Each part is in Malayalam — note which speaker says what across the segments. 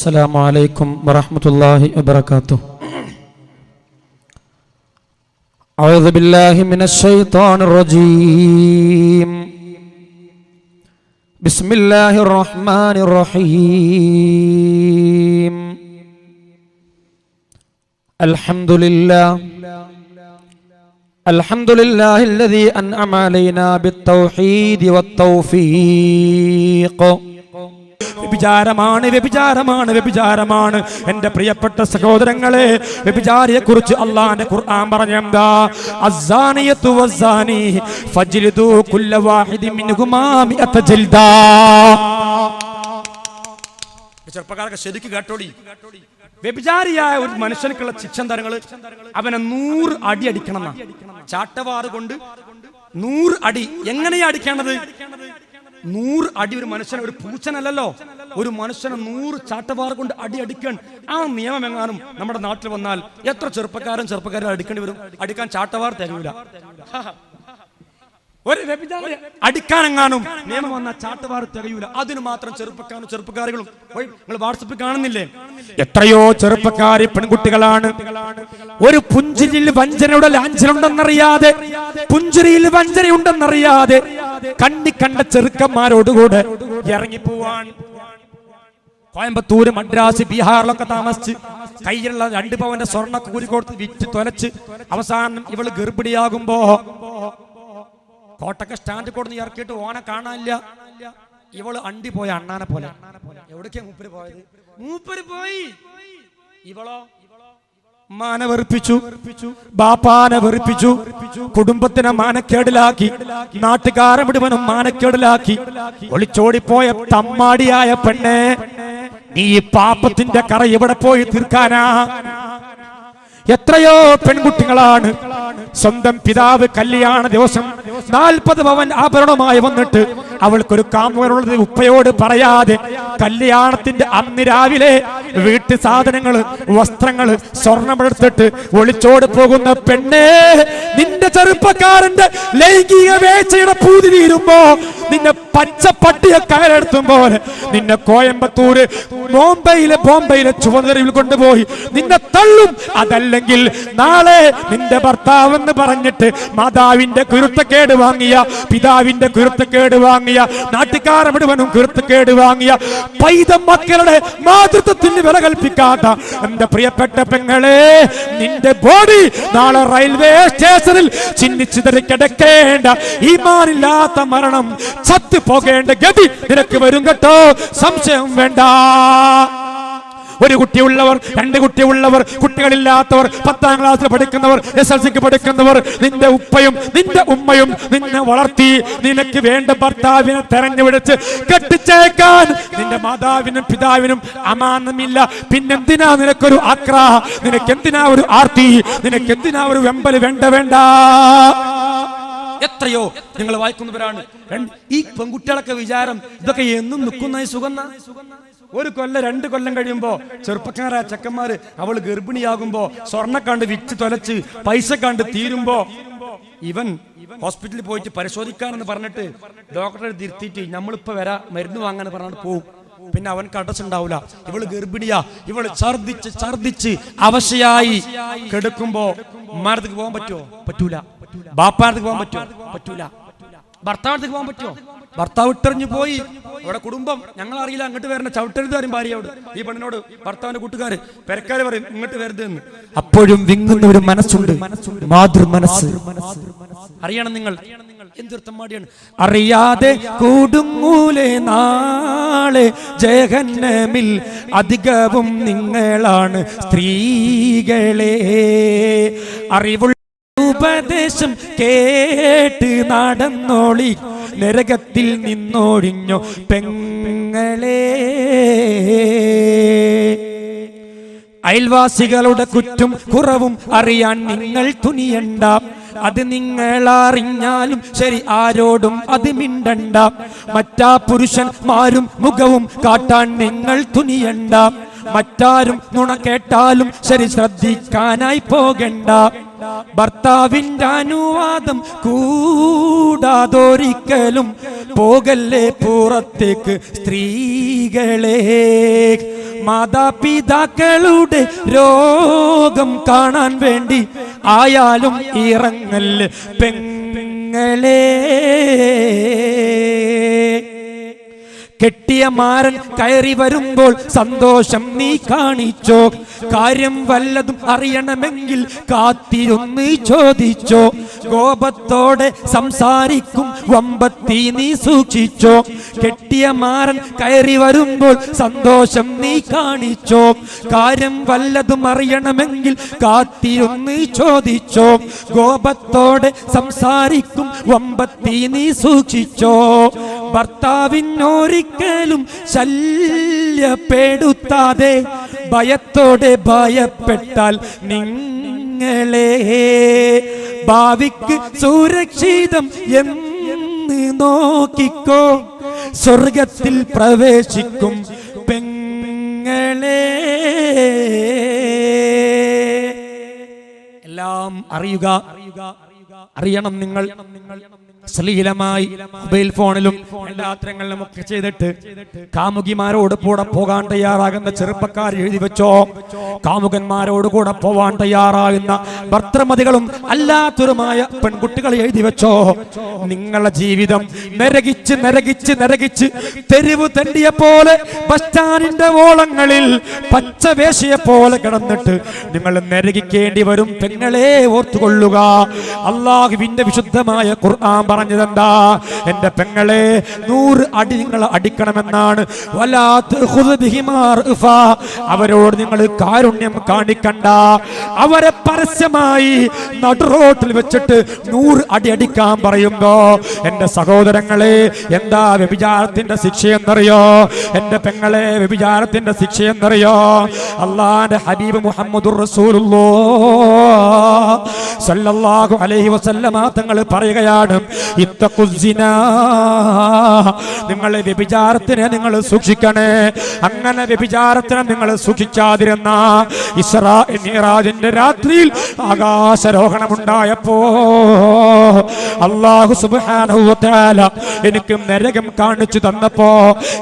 Speaker 1: السلام عليكم ورحمة الله وبركاته أعوذ بالله من الشيطان الرجيم بسم الله الرحمن الرحيم الحمد لله الحمد لله الذي أنعم علينا بالتوحيد والتوفيق
Speaker 2: വ്യഭിചാരമാണ് വ്യഭിചാരമാണ് വ്യഭിചാരമാണ്. എന്റെ പ്രിയപ്പെട്ട സഹോദരങ്ങളെ വ്യഭിചാരിയെ കുറിച്ച് അള്ളാന്റെ ഖുർആൻ പറഞ്ഞെന്താ ഫജ്ലിദു കുല്ല വാഹിദി മിൻഹുമാ ചെറുപ്പക്കാരൊക്കെ ശരിക്ക് കേട്ടോടി? വ്യഭിചാരിയായ ഒരു മനുഷ്യനക്കുള്ള ശിക്ഷന്തരങ്ങൾ അവനെ നൂറ് അടി അടിക്കണം. ചാട്ടവാറ് കൊണ്ട് നൂറ് അടി. എങ്ങനെയാ അടിക്കേണ്ടത്? നൂറ് അടി ഒരു മനുഷ്യൻ ഒരു പൂച്ചനല്ലല്ലോ. ഒരു മനുഷ്യനെ നൂറ് ചാട്ടവാർ കൊണ്ട് അടി അടിക്കാൻ ആ നിയമം എങ്ങാനും നമ്മുടെ നാട്ടിൽ വന്നാൽ എത്ര ചെറുപ്പക്കാരൻ ചെറുപ്പക്കാരൻ അടിക്കേണ്ടി വരും? അടിക്കാൻ ചാട്ടവാർ തരൂല. ഒരു വ്യഭിചാരി അടിക്കാനെങ്ങാനും നിയമം വന്ന ചാട്ടുവാർ തികയൂല അതിന് മാത്രം ചെറുപ്പക്കാരും ചെറുപ്പക്കാരികളും നിങ്ങൾ വാട്സപ്പിൽ കാണുന്നില്ലേ? എത്രയോ ചെറുപ്പക്കാരി പെൺകുട്ടികളാണ്. ഒരു പുഞ്ചിരിയിൽ വഞ്ചനയുടെ ലാഞ്ചനുണ്ടെന്നറിയാതെ പുഞ്ചിരിയിൽ വഞ്ചനയുണ്ടെന്നറിയാതെ കണ്ണി കണ്ട ചെറുക്കന്മാരോടുകൂടെ ഇറങ്ങിപ്പോവാൻ കോയമ്പത്തൂര് മദ്രാസ് ബീഹാറിലൊക്കെ താമസിച്ച് കയ്യിലുള്ള രണ്ട് പവന്റെ സ്വർണ കൂലി കൊടുത്ത് വിറ്റ് തൊലച്ച് അവസാനം ഇവൾ ഗർഭിണിയാകുമ്പോ കോട്ടക്ക സ്റ്റാൻഡ് കൊടുത്ത് ഇറക്കിയിട്ട് ഓനെ കാണാനില്ല. ഇവൾ അണ്ടി പോയ അണ്ണാനെ പോലെ. എവിടേക്കാ മൂപ്പര് പോയത്? മൂപ്പര് പോയി. ഇവളോ? മാന വെറുപ്പിച്ചു. ബാപ്പാനെ വെറുപ്പിച്ചു. കുടുംബത്തിനെ മാനക്കേടിലാക്കി. നാട്ടുകാരെ മുഴുവനും മാനക്കേടിലാക്കി. ഒളിച്ചോടിപ്പോയ തമ്മാടിയായ പെണ്ണെ നീ ഈ പാപത്തിന്റെ കറ എവിടെ പോയി തീർക്കാനാ? എത്രയോ പെൺകുട്ടികളാണ് സ്വന്തം പിതാവ് കല്യാണ ദിവസം നാൽപ്പത് പവൻ ആഭരണമായി വന്നിട്ട് അവൾക്കൊരു കാമുകനുള്ളത് ഉപ്പയോട് പറയാതെ കല്യാണത്തിന്റെ അന്ന് രാവിലെ വീട്ടു സാധനങ്ങൾ വസ്ത്രങ്ങൾ സ്വർണമെടുത്തിട്ട് ഒളിച്ചോട് പോകുന്ന പെണ്ണേ നിന്റെ ചെറുപ്പക്കാരന്റെ ലൈംഗിക വേഴ്ചയുടെ പൂതി തീരുമ്പോ നിന്നെ പച്ച പട്ടിയെ കയറെടുത്തും പോലെ നിന്നെ കോയമ്പത്തൂര് ബോംബെയിലെ ബോംബെയിലെ ചുവന്നറിയിൽ കൊണ്ടുപോയി നിന്നെ തള്ളും. അതല്ലെങ്കിൽ നാളെ നിന്റെ ഭർത്താവെന്ന് പറഞ്ഞിട്ട് മാതാവിന്റെ കുരുത്തക്കേട് വാങ്ങിയ പിതാവിന്റെ കുരുത്തക്കേട് വാങ്ങിയ നാട്ടുകാരെ മുഴുവനും കീർത്തുകേട് വാങ്ങിയ പൈത മക്കളുടെ മാതൃത്വത്തിന് വില കൽപ്പിക്കാത്ത എന്റെ പ്രിയപ്പെട്ട പെങ്ങളെ നിന്റെ ബോഡി നാളെ റെയിൽവേ സ്റ്റേഷനിൽ ചിന്നിച്ചിതറി കിടക്കേണ്ട. ഈമാനില്ലാത്ത മരണം ചത്തു പോകേണ്ട ഗതി നിനക്ക് വരും കേട്ടോ. സംശയം വേണ്ട. ഒരു കുട്ടിയുള്ളവർ രണ്ട് കുട്ടിയുള്ളവർ കുട്ടികളില്ലാത്തവർ പത്താം ക്ലാസ്സിൽ പഠിക്കുന്നവർ എസ് എൽ സിക്ക് പഠിക്കുന്നവർ നിന്റെ ഉപ്പയും നിന്റെ ഉമ്മയും നിന്നെ വളർത്തി നിനക്ക് വേണ്ട ഭർത്താവിനെ തെരഞ്ഞുപിടിച്ച് കെട്ടിച്ചേക്കാൻ നിന്റെ മാതാവിനും പിതാവിനും അമാനമില്ല. പിന്നെന്തിനാ നിനക്കൊരു ആക്രാഹ? നിനക്ക് എന്തിനാ ഒരു ആർത്തി? നിനക്ക് എന്തിനാ ഒരു വെമ്പൽ വേണ്ട വേണ്ട? എത്രയോ നിങ്ങൾ വായിക്കുന്നവരാണ്. ഈ പെൺകുട്ടികളൊക്കെ വിചാരം ഇതൊക്കെ എന്നും നിൽക്കുന്ന സുഗന്ധ ഒരു കൊല്ലം രണ്ട് കൊല്ലം കഴിയുമ്പോ ചെറുപ്പക്കാരായ ചെക്കന്മാര് അവൾ ഗർഭിണിയാകുമ്പോ സ്വർണക്കണ്ട് വിറ്റ് തൊലച്ച് പൈസ കണ്ട് തീരുമ്പോ ഇവൻ ഹോസ്പിറ്റലിൽ പോയിട്ട് പരിശോധിക്കാനെന്ന് പറഞ്ഞിട്ട് ഡോക്ടറെ തിരുത്തിയിട്ട് നമ്മളിപ്പോ വരാ മരുന്ന് വാങ്ങാന്ന് പറഞ്ഞിട്ട് പോകും പിന്നെ അവൻ കടച്ചുണ്ടാവൂല ഇവൾ ഗർഭിണിയാ. ഇവൾ ഛർദിച്ച് ഛർദിച്ച് അവശയായി കെടുക്കുമ്പോ ഉമ്മാരത്തേക്ക് പോകാൻ പറ്റുമോ പറ്റൂല. ബാപ്പാരത്തേക്ക് പോകാൻ പറ്റുമോ പറ്റൂല. ഭർത്താവത്തേക്ക് പോകാൻ പറ്റുമോ ഭർത്താവ് ഇട്ടെറിഞ്ഞു പോയി. അവിടെ കുടുംബം. ഞങ്ങൾ അറിയില്ല അങ്ങോട്ട് വരണ ചവിട്ടരുത് പറയും ഭാര്യയോട്. ഈ പെണ്ണിനോട് ഭർത്താവിന്റെ കൂട്ടുകാര് പെരക്കാര് പറയും ഇങ്ങോട്ട് വരരുത് എന്ന്.
Speaker 1: അപ്പോഴും വിങ്ങുന്ന ഒരു മനസ്സുണ്ട്. മാതൃ മനസ്സ്
Speaker 2: അറിയണം നിങ്ങൾ. എന്തൊരു തമ്മാടിയാണ് അറിയാതെ കൂടുങ്ങൂലേ നാളെ ജഗന്നമിൽ അധികവും നിങ്ങളാണ് സ്ത്രീകളെ. അറിവുള്ള ഉപദേശം കേട്ട് നടന്നോളി. നരകത്തിൽ നിന്നൊഴിഞ്ഞു പെങ്ങളെ. അയൽവാസികളുടെ കുറ്റും കുറവും അറിയാൻ നിങ്ങൾ തുനിയണ്ട. അത് നിങ്ങൾ അറിഞ്ഞാലും ശരി ആരോടും അത് മിണ്ടണ്ട. മറ്റാ പുരുഷന്മാരും മുഖവും കാട്ടാൻ നിങ്ങൾ തുനിയണ്ട. മറ്റാരും നുണ കേട്ടാലും ശരി ശ്രദ്ധിക്കാനായി പോകണ്ട. ഭർത്താവിന്റെ അനുവാദം കൂടാതൊരിക്കലും പോകല്ലേ പുറത്തേക്ക്? സ്ത്രീകളെ മാതാപിതാക്കളുടെ രോഗം കാണാൻ വേണ്ടി ആയാലും ഇറങ്ങൽ പെങ്ങളെ. കെട്ടിയ മാരൻ കയറി വരുമ്പോൾ സന്തോഷം നീ കാണിച്ചോ. കാര്യം വല്ലതും അറിയണമെങ്കിൽ കാത്തിരുന്ന് ചോദിച്ചോ. കോപത്തോടെ സംസാരിക്കും വമ്പത്തി നീ സൂക്ഷിച്ചോ. കെട്ടിയ മാരൻ കയറി വരുമ്പോൾ സന്തോഷം നീ കാണിച്ചോ. കാര്യം വല്ലതും അറിയണമെങ്കിൽ കാത്തിരുന്ന് ചോദിച്ചോ. കോപത്തോടെ സംസാരിക്കും വമ്പത്തി നീ സൂക്ഷിച്ചോ. ഭർത്താവിനൊരിക്കലും ശല്യപ്പെടുത്താതെ ഭയത്തോടെ ഭയപ്പെട്ടാൽ നിങ്ങളെ ഭാവിക്ക് സുരക്ഷിതം എന്ന് നോക്കിക്കോ. സ്വർഗത്തിൽ പ്രവേശിക്കും പെങ്ങളെ. എല്ലാം അറിയുക. അറിയണം നിങ്ങൾ. ശ്ലീലമായി മൊബൈൽ ഫോണിലും എല്ലാത്തരങ്ങളിലും ഒക്കെ ചെയ്തിട്ട് കാമുകിമാരോട് കൂടെ പോകാൻ തയ്യാറാകുന്ന ചെറുപ്പക്കാർ എഴുതി വെച്ചോ? കാമുകന്മാരോട് കൂടെ പോവാൻ തയ്യാറാകുന്ന ഭർത്തൃമതികളും അല്ലാത്തതുമായ പെൺകുട്ടികൾ എഴുതി വെച്ചോ? നിങ്ങളുടെ ജീവിതം നരകിച്ച് നരകിച്ച് നരകിച്ച് തെരുവ് തെണ്ടിയ പോലെ ബസ് ഓളങ്ങളിൽ പച്ചവേശയെ പോലെ കിടന്നിട്ട് നിങ്ങൾ നരകിക്കേണ്ടി വരും. പെങ്ങളെ ഓർത്തുകൊള്ളുക. അള്ളാഹുവിന്റെ വിശുദ്ധമായ ഖുർആൻ പറഞ്ഞതെന്താ? എന്റെ പെങ്ങളെ നൂറ് അടി നിങ്ങൾ അടിക്കണമെന്നാണ്. അവരോട് നിങ്ങൾ കാരുണ്യം കാണിക്കണ്ട. അവരെ പരസ്യമായി നടുറോട്ടിൽ വെച്ചിട്ട് നൂറ് അടി അടിക്കാൻ പറയുമ്പോ എന്റെ സഹോദരങ്ങളെ എന്താ വ്യഭിചാരത്തിന്റെ ശിക്ഷയെന്നറിയോ എന്റെ പെങ്ങളെ വ്യഭിചാരത്തിന്റെ ശിക്ഷയെന്നറിയോ അള്ളാന്റെ ഹബീബ് മുഹമ്മദ് സല്ലല്ലാഹു അലൈഹി വസല്ലമ തങ്ങൾ പറയുകയാണ് ഇത്തഖുസിന നിങ്ങൾ വ്യഭിചാരത്തിനെ നിങ്ങൾ സൂക്ഷിക്കണേ. അങ്ങനെ വ്യഭിചാരത്തിനെ നിങ്ങൾ സൂക്ഷിക്കാതിരുന്ന ഇസ്രാജിന്റെ രാത്രിയിൽ ആകാശരോഹണമുണ്ടായപ്പോ അള്ളാഹു സുബ്ഹാനഹു വ എനിക്ക് നരകം കാണിച്ചു തന്നപ്പോ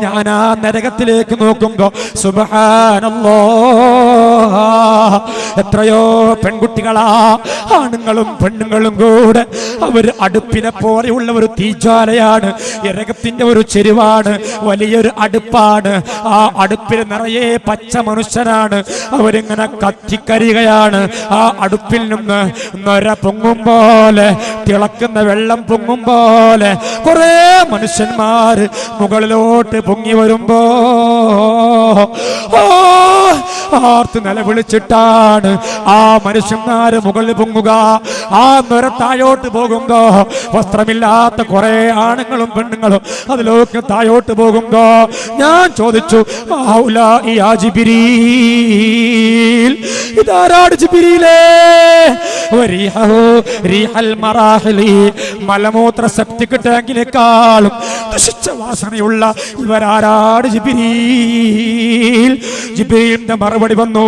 Speaker 2: ഞാൻ ആ നരകത്തിലേക്ക് നോക്കുമ്പോ സുബാനല്ലോ എത്രയോ പെൺകുട്ടികളാ ആണുങ്ങളും പെണ്ണുങ്ങളും കൂടെ അവർ അടുപ്പിനെ പോലെയുള്ള ഒരു തീജ്വാലയാണ് ഇരകത്തിന്റെ ഒരു ചെരുവാണ് വലിയൊരു അടുപ്പാണ്. ആ അടുപ്പിൽ നിറയെ പച്ച മനുഷ്യനാണ് അവരിങ്ങനെ കത്തിക്കരികയാണ്. ആ അടുപ്പിൽ നിന്ന് നൊര പൊങ്ങും പോലെ തിളക്കുന്ന വെള്ളം പൊങ്ങും പോലെ കുറെ മനുഷ്യന്മാർ മുകളിലോട്ട് പൊങ്ങി വരുമ്പോ ഓ, ആർത്ത് നിലവിളിച്ചിട്ടാണ് ആ മനുഷ്യന്മാര് മുകളിൽ പൊങ്ങുക. ആ നിരത്തായോട്ട് താഴോട്ട് പോകുമ്പോ വസ്ത്രമില്ലാത്ത കുറെ ആണുങ്ങളും പെണ്ണുങ്ങളും അതിലൊക്കെ താഴോട്ട് പോകുമ്പോ ഞാൻ ചോദിച്ചു "ഹൗലാഇ യാ ജിബ്രീൽ ഇതാരാണ് ജിബ്രീലേ? വരീഹഹു റീഹൽ മറാഹിലി മലമൂത്ര സെപ്റ്റിക് ടാങ്കിനേക്കാളും ദുഷിച്ച വാസനയുള്ള ഇവരാരാണ് ജിബിരിന്റെ ജിബ്രീലിന്റെ മറുപടി വന്നു.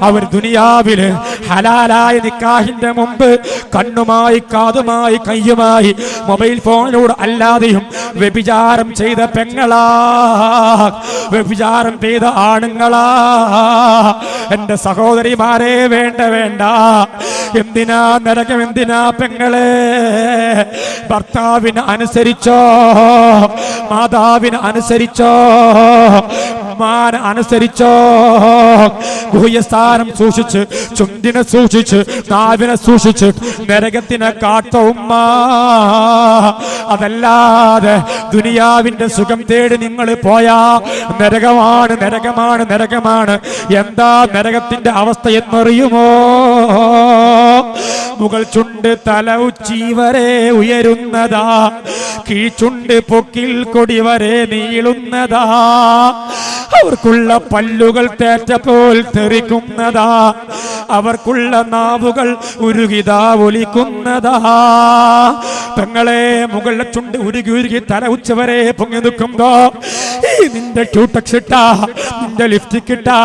Speaker 2: അവർ ദുനിയാവിൽ ഹലാലായ നിക്കാഹിന്റെ മുമ്പ് കണ്ണുമായി കാതുമായി കയ്യുമായി മൊബൈൽ ഫോണിലൂടെ അല്ലാതെയും വ്യഭിചാരം ചെയ്ത പെങ്ങളാ വ്യഭിചാരം ചെയ്ത ആണുങ്ങളാ. എന്റെ സഹോദരിമാരെ വേണ്ട വേണ്ട. എന്തിനാ നരകം എന്തിനാ പെങ്ങളെ? ഭർത്താവിന് അനുസരിച്ചോ? മാതാവിന് അനുസരിച്ചോ? മാന അനുസരിച്ചോ? ഗുഹ്യസ്ഥാനം സൂക്ഷിച്ച് ചുണ്ടിനെ സൂക്ഷിച്ച് നാവിനെ സൂക്ഷിച്ച് നരകത്തിനെ കാത്ത ഉമ്മ. അതല്ലാതെ ദുനിയാവിന്റെ സുഖം തേടി നിങ്ങൾ പോയാ നരകമാണ് നരകമാണ് നരകമാണ്. എന്താ നരകത്തിന്റെ അവസ്ഥ എന്നറിയുമോ? മുകൾ ചുണ്ട് തല ഉച്ചി വരെ ഉയരുന്നതാ. കീഴ്ചുണ്ട് പൊക്കിൽ കൊടി വരെ നീളുന്നതാ. അവർക്കുള്ള പല്ലുകൾ തേറ്റ പോൽ തെറിക്കുന്നതാ. അവർക്കുള്ള നാവുകൾ ഉരുകിതാ ഒലിക്കുന്നതാ. തങ്ങളെ മുകളിലെ ചുണ്ട് ഉരുകി ഉരുകി തല ഉച്ച വരെ പൊങ്ങി നിൽക്കുമ്പോ നിന്റെ ക്യൂട്ടക്സ് നിന്റെ ലിഫ്റ്റിക് ഇട്ടാ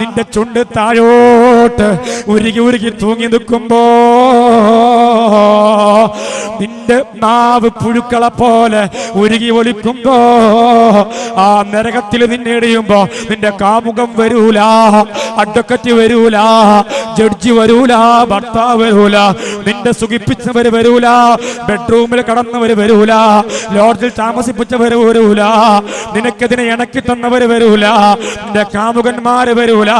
Speaker 2: നിന്റെ ചുണ്ട് താഴോട്ട് ഉരുകി ഉരുകി തൂങ്ങി നിൽക്കുമ്പോ നിന്റെ നാവ് പുഴുക്കളെ പോലെ ഉരുകി ഒലിക്കുമ്പോ ആ നരകത്തിൽ നിന്നെ എറിയുമ്പോ നിന്റെ കാമുകം വരൂല അഡ്വക്കറ്റ് വരൂല ജഡ്ജി വരൂല ഭർത്താവ് വരൂല നിന്റെ സുഖിപ്പിച്ചവര് വരൂല ബെഡ്റൂമിൽ കടന്നവര് വരൂല ലോഡ്ജിൽ താമസിപ്പിച്ചവര് വരൂല നിനക്കതിനെ ഇണക്കി തന്നവര് വരൂല നിന്റെ കാമുകന്മാര് വരൂല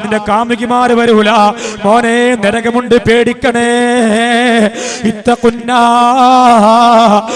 Speaker 2: നിന്റെ കാമുകിമാര് വരൂല. മോനെ നരകമുണ്ട് പേടിക്കണേ. ഇത്ത കുന്നാ